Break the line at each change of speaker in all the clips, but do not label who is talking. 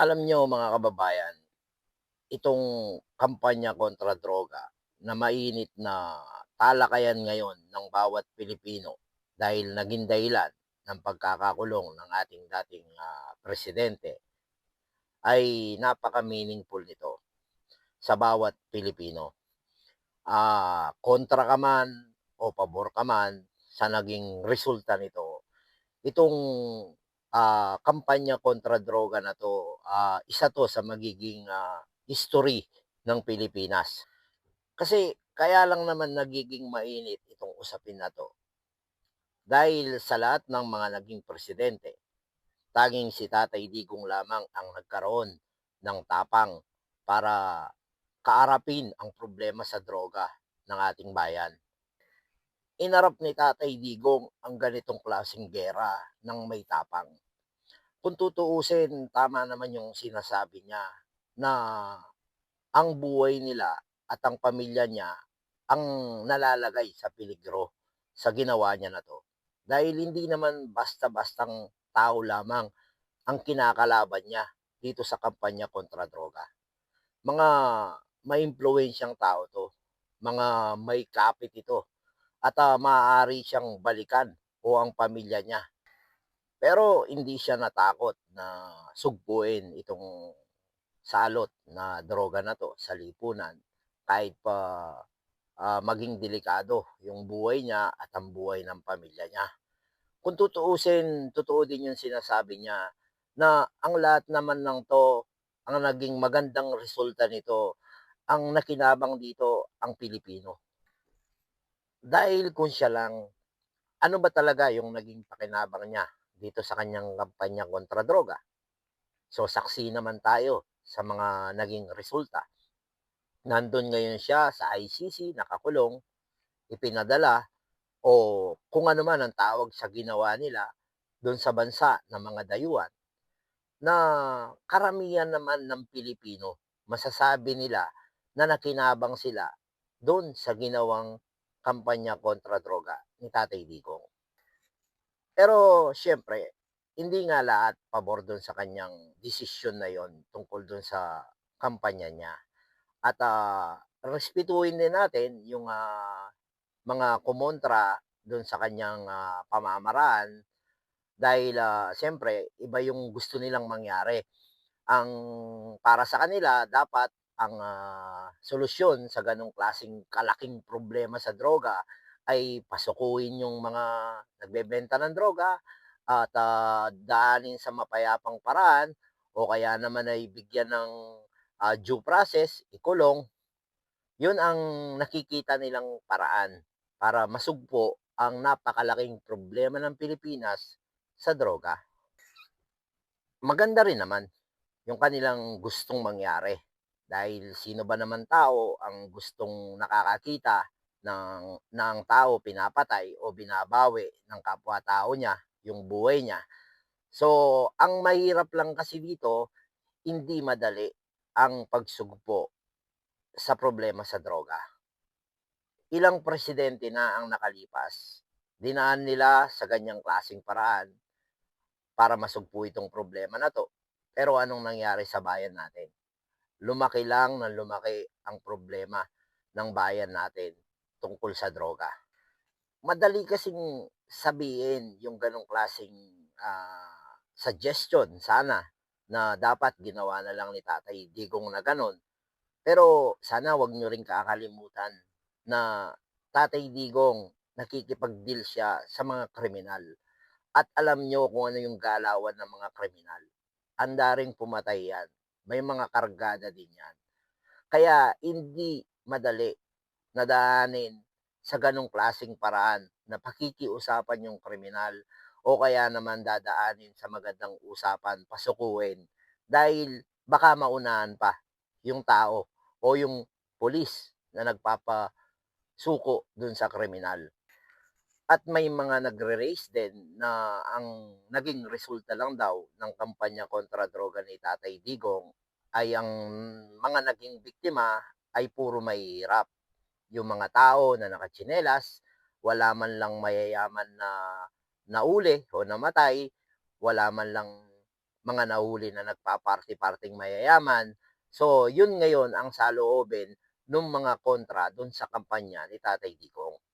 Alam niyo mga kababayan, itong kampanya kontra droga na mainit na talakayan ngayon ng bawat Pilipino dahil naging dahilan ng pagkakakulong ng ating dating ah, presidente ay napaka-meaningful nito sa bawat Pilipino. Ah, kontra ka man o pabor ka man sa naging resulta nito, itong ah, kampanya kontra droga na 'to, ah, isa 'to sa magiging, ah, history ng Pilipinas. Kasi kaya lang naman nagiging mainit itong usapin na 'to, dahil sa lahat ng mga naging presidente, tanging si Tatay Digong lamang ang nagkaroon ng tapang para kaarapin ang problema sa droga ng ating bayan. Inarap ni Tatay Digong ang ganitong klaseng giyera ng may tapang. Kung tutuusin, tama naman yung sinasabi niya na ang buhay nila at ang pamilya niya ang nalalagay sa peligro sa ginawa niya na 'to. Dahil hindi naman basta-bastang tao lamang ang kinakalaban niya dito sa kampanya kontra droga. Mga maimpluwensyang tao 'to, mga may kapit ito at, ah, maaari siyang balikan o ang pamilya niya. Pero hindi siya natakot na sugpuin itong salot na droga na 'to sa lipunan kahit pa, ah, maging delikado yung buhay niya at ang buhay ng pamilya niya. Kung tutuusin, totoo din yung sinasabi niya na ang lahat naman ng 'to, ang naging magandang resulta nito, ang nakinabang dito ang Pilipino. Dahil kung siya lang, ano ba talaga yung naging pakinabang niya dito sa kanyang kampanya kontra droga? So saksi naman tayo sa mga naging resulta. Nandun ngayon siya sa ICC, nakakulong, ipinadala o kung ano man ang tawag sa ginawa nila doon sa bansa ng mga dayuhan na karamihan naman ng Pilipino masasabi nila na nakinabang sila doon sa ginawang kampanya kontra droga ni Tatay Digong. Pero siyempre, hindi nga lahat pabor doon sa kanyang desisyon na yon tungkol doon sa kampanya niya. At ah, respetuhin din natin yung ah, mga kumontra doon sa kanyang ah, pamamaraan dahil ah, siyempre iba yung gusto nilang mangyari. Ang para sa kanila dapat ang ah, solusyon sa ganong klaseng kalaking problema sa droga ay pasukuin yung mga nagbebenta ng droga at ah, daanin sa mapayapang paraan o kaya naman ay bigyan ng ah, due process, ikulong. Yun ang nakikita nilang paraan para masugpo ang napakalaking problema ng Pilipinas sa droga. Maganda rin naman yung kanilang gustong mangyari dahil sino ba naman tao ang gustong nakakakita ng ng tao pinapatay o binabawi ng kapwa-tao niya yung buhay niya. So, ang mahirap lang kasi dito, hindi madali ang pagsugpo sa problema sa droga. Ilang presidente na ang nakalipas. Dinaan nila sa ganyang klaseng paraan para masugpo itong problema na to. Pero anong nangyari sa bayan natin? Lumaki lang ng lumaki ang problema ng bayan natin tungkol sa droga. Madali kasing sabihin yung ganong klaseng ah, suggestion sana na dapat ginawa na lang ni Tatay Digong na ganon. Pero sana wag nyo rin kakalimutan na Tatay Digong nakikipag-deal siya sa mga kriminal. At alam nyo kung ano yung galawan ng mga kriminal. Handa ring pumatay yan. May mga kargada din yan. Kaya hindi madali nadaanin sa ganong klaseng paraan na pakikiusapan yung kriminal o kaya naman dadaanin sa magandang usapan, pasukuin. Dahil baka maunahan pa yung tao o yung pulis na nagpapasuko dun sa kriminal. At may mga nagre-raise din na ang naging resulta lang daw ng kampanya kontra droga ni Tatay Digong ay ang mga naging biktima ay puro mahihirap. Yung mga tao na nakatsinelas, wala man lang mayayaman na nauli o namatay, wala man lang mga nahuli na nagpa-party-parting mayayaman. So, yun ngayon ang saloobin nung mga kontra dun sa kampanya ni Tatay Digong.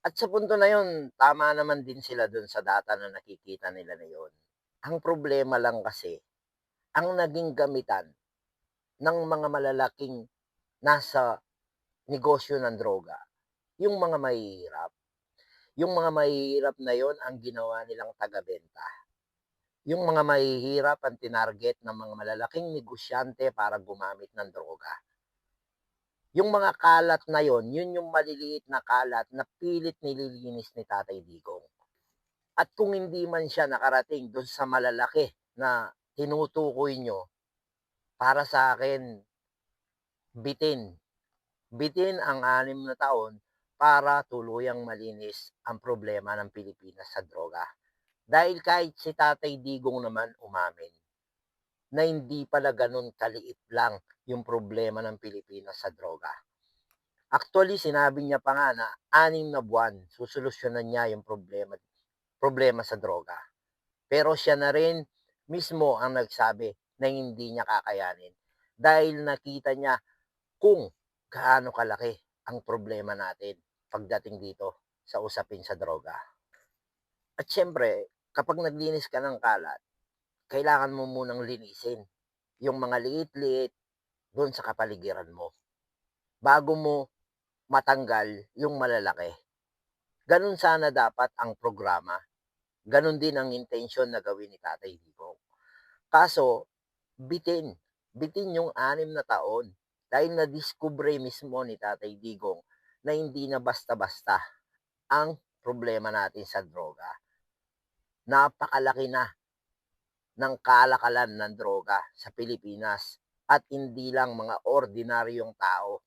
At sa punto na yun, tama naman din sila dun sa data na nakikita nila na yun. Ang problema lang kasi, ang naging gamitan ng mga malalaking nasa negosyo ng droga, yung mga mahihirap. Yung mga mahihirap na yon ang ginawa nilang taga-benta. Yung mga mahihirap ang tinarget ng mga malalaking negosyante para gumamit ng droga. Yung mga kalat na yon, yun yung maliliit na kalat na pilit nililinis ni Tatay Digong. At kung hindi man siya nakarating doon sa malalaki na tinutukoy nyo, para sa akin, bitin. Bitin ang anim na taon para tuluyang malinis ang problema ng Pilipinas sa droga. Dahil kahit si Tatay Digong naman umamin na hindi pala ganun kaliit lang yung problema ng Pilipinas sa droga. Actually, sinabi niya pa nga na anim na buwan, susolusyonan niya yung problema, problema sa droga. Pero siya na rin mismo ang nagsabi na hindi niya kakayanin dahil nakita niya kung gaano kalaki ang problema natin pagdating dito sa usapin sa droga. At syempre, kapag naglinis ka ng kalat, kailangan mo munang linisin yung mga liit-liit doon sa kapaligiran mo bago mo matanggal yung malalaki. Ganun sana dapat ang programa. Ganun din ang intensyon na gawin ni Tatay Digong. Kaso, bitin. Bitin yung anim na taon. Dahil na-discover mismo ni Tatay Digong na hindi na basta-basta ang problema natin sa droga. Napakalaki na ng kalakalan ng droga sa Pilipinas at hindi lang mga ordinaryong tao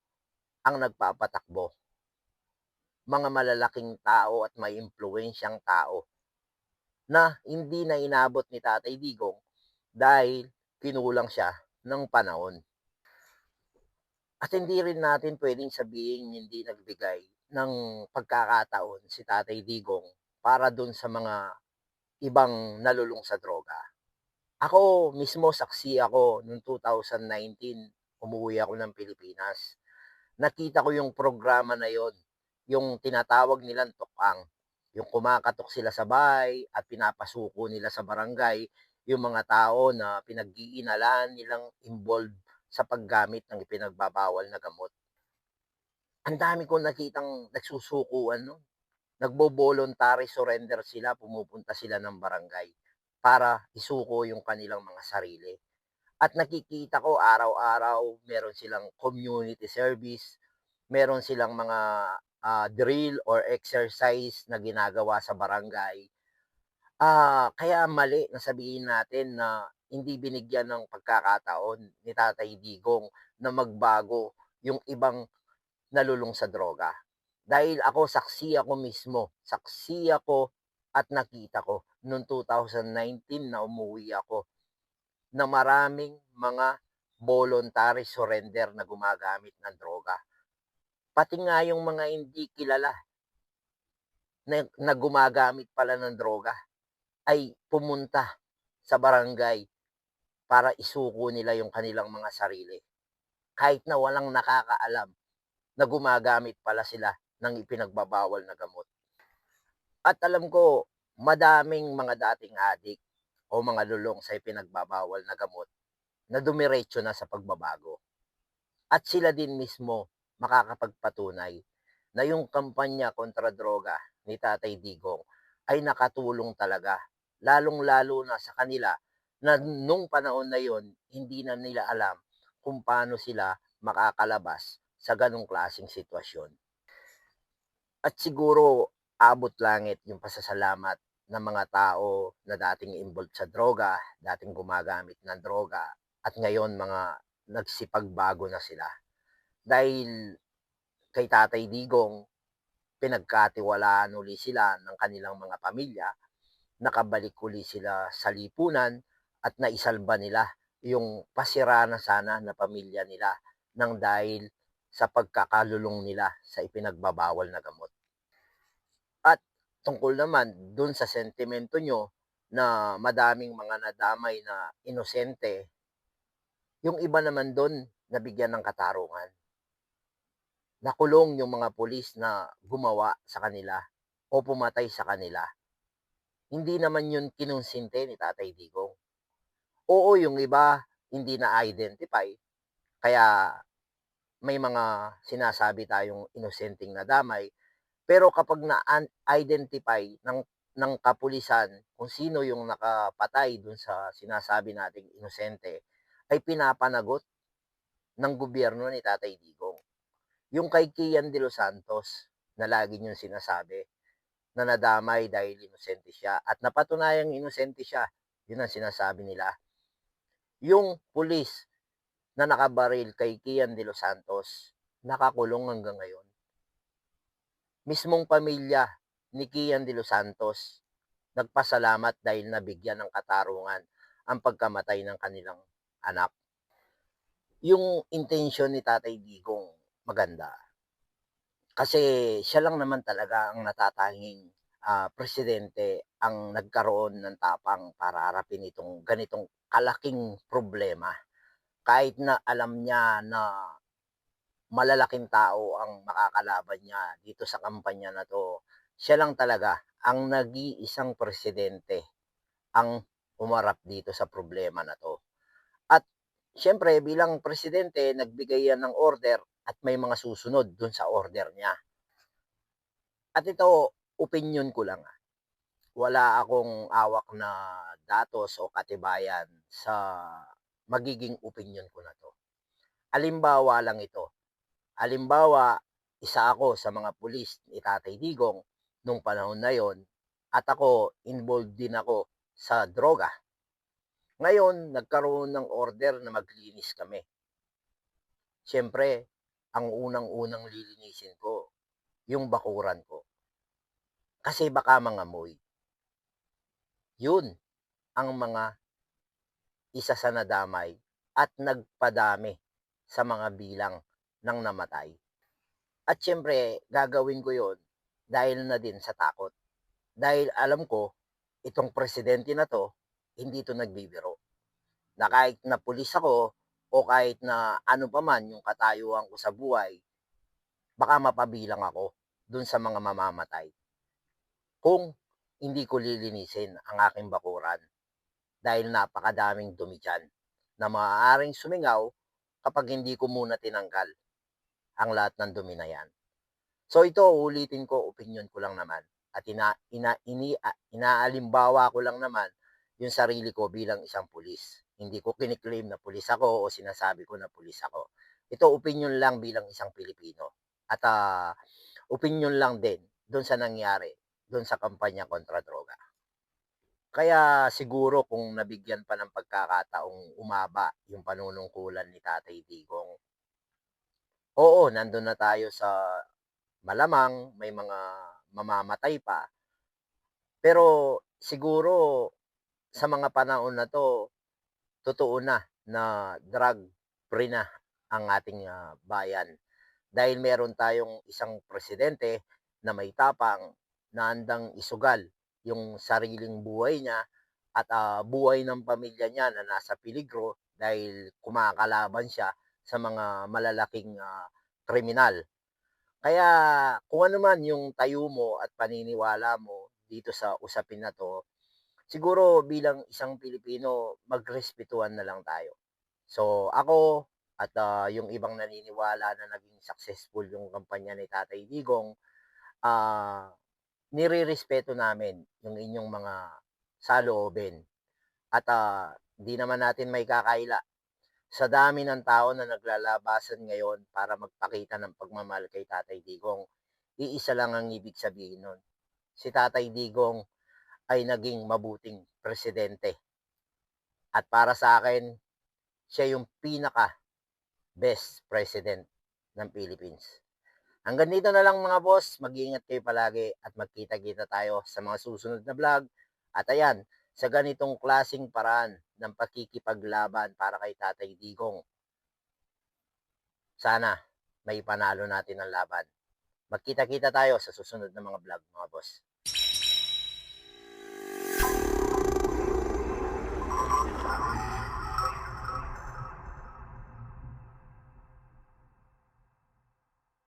ang nagpapatakbo. Mga malalaking tao at may impluensyang tao na hindi na inabot ni Tatay Digong dahil kinulang siya ng panahon. At hindi rin natin pwedeng sabihin hindi nagbigay ng pagkakataon si Tatay Digong para dun sa mga ibang nalulung sa droga. Ako mismo saksi ako noong 2019, umuwi ako ng Pilipinas. Nakita ko yung programa na yon, yung tinatawag nilang tukang. Yung kumakatok sila sa bahay at pinapasuko nila sa barangay yung mga tao na pinag-iinalan nilang involved sa paggamit ng ipinagbabawal na gamot. Ang dami kong nakitang nagsusukuan no. Nagbo-voluntary surrender sila, pumupunta sila ng barangay para isuko yung kanilang mga sarili. At nakikita ko araw-araw meron silang community service, meron silang mga uh, drill or exercise na ginagawa sa barangay. Uh, kaya mali na sabihin natin na hindi binigyan ng pagkakataon ni Tatay Digong na magbago yung ibang nalulung sa droga. Dahil ako, saksi ako mismo. Saksi ako at nakita ko noong 2019 na umuwi ako na maraming mga voluntary surrender na gumagamit ng droga. Pati nga yung mga hindi kilala na, na gumagamit pala ng droga ay pumunta sa barangay para isuko nila yung kanilang mga sarili. Kahit na walang nakakaalam na gumagamit pala sila ng ipinagbabawal na gamot. At alam ko, madaming mga dating adik o mga lulong sa ipinagbabawal na gamot na dumiretso na sa pagbabago. At sila din mismo makakapagpatunay na yung kampanya kontra droga ni Tatay Digong ay nakatulong talaga, lalong-lalo na sa kanila na nung panahon na yon hindi na nila alam kung paano sila makakalabas sa ganong klaseng sitwasyon. At siguro abot langit yung pasasalamat ng mga tao na dating involved sa droga, dating gumagamit ng droga, at ngayon mga nagsipagbago na sila. Dahil kay Tatay Digong, pinagkatiwalaan uli sila ng kanilang mga pamilya, nakabalik uli sila sa lipunan at naisalba nila yung pasira na sana na pamilya nila nang dahil sa pagkakalulong nila sa ipinagbabawal na gamot. Tungkol naman dun sa sentimento nyo na madaming mga nadamay na inosente, yung iba naman do'n nabigyan ng katarungan. Nakulong yung mga pulis na gumawa sa kanila o pumatay sa kanila. Hindi naman yun kinonsente ni Tatay Digong. Oo, yung iba hindi na-identify, kaya may mga sinasabi tayong inosenteng nadamay. Pero kapag na-identify ng ng kapulisan kung sino yung nakapatay dun sa sinasabi nating inosente, ay pinapanagot ng gobyerno ni Tatay Digong. Yung kay Kian De Los Santos na lagi niyong sinasabi na nadamay dahil inosente siya at napatunayang inosente siya, yun ang sinasabi nila. Yung pulis na nakabaril kay Kian De Los Santos, nakakulong hanggang ngayon. Mismong pamilya ni Kian De Los Santos nagpasalamat dahil nabigyan ng katarungan ang pagkamatay ng kanilang anak. Yung intention ni Tatay Digong maganda. Kasi siya lang naman talaga ang natatanging ah, presidente ang nagkaroon ng tapang para harapin itong ganitong kalaking problema. Kahit na alam niya na malalaking tao ang makakalaban niya dito sa kampanya na to, siya lang talaga ang nag-iisang presidente ang umarap dito sa problema na to. At siyempre bilang presidente, nagbigay yan ng order at may mga susunod dun sa order niya. At ito, opinion ko lang. ah. Wala akong awak na datos o katibayan sa magiging opinion ko na to. Alimbawa lang ito. Alimbawa, isa ako sa mga pulis ni Tatay Digong nung panahon na yon at ako involved din ako sa droga. Ngayon, nagkaroon ng order na maglinis kami. Siyempre, ang unang-unang lilinisin ko, yung bakuran ko. Kasi baka mangamoy. Yun ang mga isa sa nadamay at nagpadami sa mga bilang ng namatay. At siyempre, gagawin ko yon dahil na din sa takot. Dahil alam ko, itong presidente na to, hindi to nagbibiro. Na kahit na pulis ako, o kahit na ano pa man yung katayuan ko sa buhay, baka mapabilang ako dun sa mga mamamatay. Kung hindi ko lilinisin ang aking bakuran dahil napakadaming dumi dyan na maaaring sumingaw kapag hindi ko muna tinanggal ang lahat ng dumi na yan. So ito, ulitin ko, opinion ko lang naman. At ina, ina, ini, inaalimbawa ko lang naman yung sarili ko bilang isang pulis. Hindi ko kiniklaim na pulis ako o sinasabi ko na pulis ako. Ito, opinion lang bilang isang Pilipino. At ah, opinion lang din doon sa nangyari, doon sa kampanya kontra droga. Kaya siguro kung nabigyan pa ng pagkakataong umaba yung panunungkulan ni Tatay Digong, oo, nandun na tayo sa malamang may mga mamamatay pa. Pero siguro sa mga panahon na to, totoo na na drug free na ang ating ah, bayan. Dahil meron tayong isang presidente na may tapang na handang isugal yung sariling buhay niya at ah, buhay ng pamilya niya na nasa peligro dahil kumakalaban siya sa mga malalaking ah, kriminal. Kaya kung ano man yung tayo mo at paniniwala mo dito sa usapin na to, siguro bilang isang Pilipino, magrespetuhan na lang tayo. So ako at ah, yung ibang naniniwala na naging successful yung kampanya ni Tatay Digong, ah nire-respeto namin yung inyong mga saloobin. At ah, di naman natin may kakaila sa dami ng tao na naglalabasan ngayon para magpakita ng pagmamahal kay Tatay Digong, iisa lang ang ibig sabihin nun. Si Tatay Digong ay naging mabuting presidente. At para sa akin, siya yung pinaka best president ng Philippines. Hanggang dito na lang mga boss, mag-iingat kayo palagi at magkita-kita tayo sa mga susunod na vlog. At ayan, sa ganitong klasing paraan ng pakikipaglaban para kay Tatay Digong. Sana may panalo natin ang laban. Magkita-kita tayo sa susunod na mga vlog mga boss.